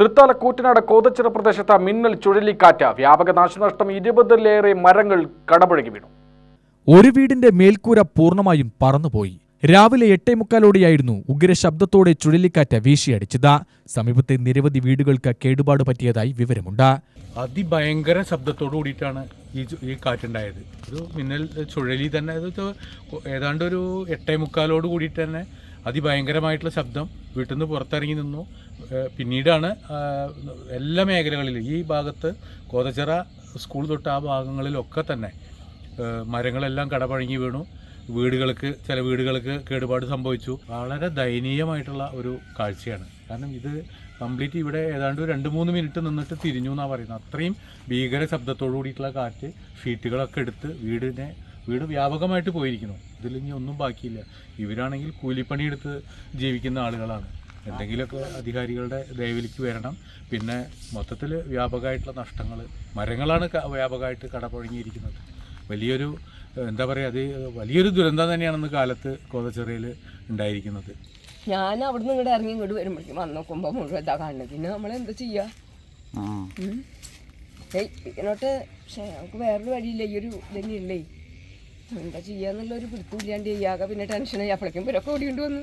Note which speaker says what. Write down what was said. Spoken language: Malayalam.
Speaker 1: തൃത്താല കൂറ്റനാട് കോതച്ചിറ പ്രദേശത്ത് മിന്നൽ ചുഴലിക്കാറ്റ് വ്യാപക നാശനഷ്ടം ഇരുപതിലേറെ മരങ്ങൾ കടപുഴകി വീണു.
Speaker 2: ഒരു വീടിന്റെ മേൽക്കൂര പൂർണമായും പറന്നുപോയി. രാവിലെ എട്ടേ മുക്കാലോടെയായിരുന്നു ഉഗ്രശബ്ദത്തോടെ ചുഴലിക്കാറ്റ് വീശിയടിച്ചത്. സമീപത്തെ നിരവധി വീടുകൾക്ക് കേടുപാട് പറ്റിയതായി വിവരമുണ്ട്.
Speaker 3: അതിഭയങ്കര ശബ്ദത്തോടു കൂടിയിട്ടാണ് ഈ ഈ കാറ്റുണ്ടായത്. ഒരു മിന്നൽ ചുഴലി തന്നെ ഏതാണ്ട് ഒരു എട്ടേ മുക്കാലോട് കൂടിയിട്ട് തന്നെ അതിഭയങ്കരമായിട്ടുള്ള ശബ്ദം വീട്ടിൽ നിന്ന് പുറത്തിറങ്ങി നിന്നു. പിന്നീടാണ് എല്ലാ മേഖലകളിലും ഈ ഭാഗത്ത് കോതച്ചിറ സ്കൂൾ തൊട്ട് ആ ഭാഗങ്ങളിലൊക്കെ തന്നെ മരങ്ങളെല്ലാം കടപഴങ്ങി വീണു. വീടുകൾക്ക് ചില വീടുകൾക്ക് കേടുപാട് സംഭവിച്ചു. വളരെ ദയനീയമായിട്ടുള്ള ഒരു കാഴ്ചയാണ്. കാരണം ഇത് കംപ്ലീറ്റ് ഇവിടെ ഏതാണ്ട് രണ്ട് മൂന്ന് മിനിറ്റ് നിന്നിട്ട് തിരിഞ്ഞു എന്നാണ് പറയുന്നത്. അത്രയും ഭീകര ശബ്ദത്തോടു കൂടിയിട്ടുള്ള കാറ്റ് ഷീറ്റുകളൊക്കെ എടുത്ത് വീടിനെ വീട് വ്യാപകമായിട്ട് പോയിരിക്കുന്നു. ഇതിൽ ഇനി ഒന്നും ബാക്കിയില്ല. ഇവരാണെങ്കിൽ കൂലിപ്പണിയെടുത്ത് ജീവിക്കുന്ന ആളുകളാണ്. എന്തെങ്കിലുമൊക്കെ അധികാരികളുടെ ദയവിലേക്ക് വരണം. പിന്നെ മൊത്തത്തിൽ വ്യാപകമായിട്ടുള്ള നഷ്ടങ്ങൾ മരങ്ങളാണ് വ്യാപകമായിട്ട് കടപുഴങ്ങിയിരിക്കുന്നത്. വലിയൊരു എന്താ പറയുക അത് വലിയൊരു ദുരന്തം തന്നെയാണെന്ന് കാലത്ത് കോതച്ചെറിയിൽ ഉണ്ടായിരിക്കുന്നത്.
Speaker 4: ഞാൻ അവിടുന്ന് ഇങ്ങോട്ട് ഇറങ്ങി ഇങ്ങോട്ട് വരുമ്പോഴേക്കും വന്ന് നോക്കുമ്പോൾ മുഴുവൻ എന്താ കാണുന്നത്. പിന്നെ നമ്മൾ എന്താ ചെയ്യുക. ഏയ് ഇതിനോട്ട് പക്ഷേ നമുക്ക് വേറൊരു വഴിയില്ല. ഈ ഒരു ഇതന്നെയല്ലേ. എന്താ ചെയ്യാന്നുള്ളൊരു പിടുത്തമില്ലാണ്ട് ചെയ്യാക പിന്നെ ടെൻഷനായി അപ്പോഴേക്കും ഇവരൊക്കെ ഓടിക്കൊണ്ട് വന്നു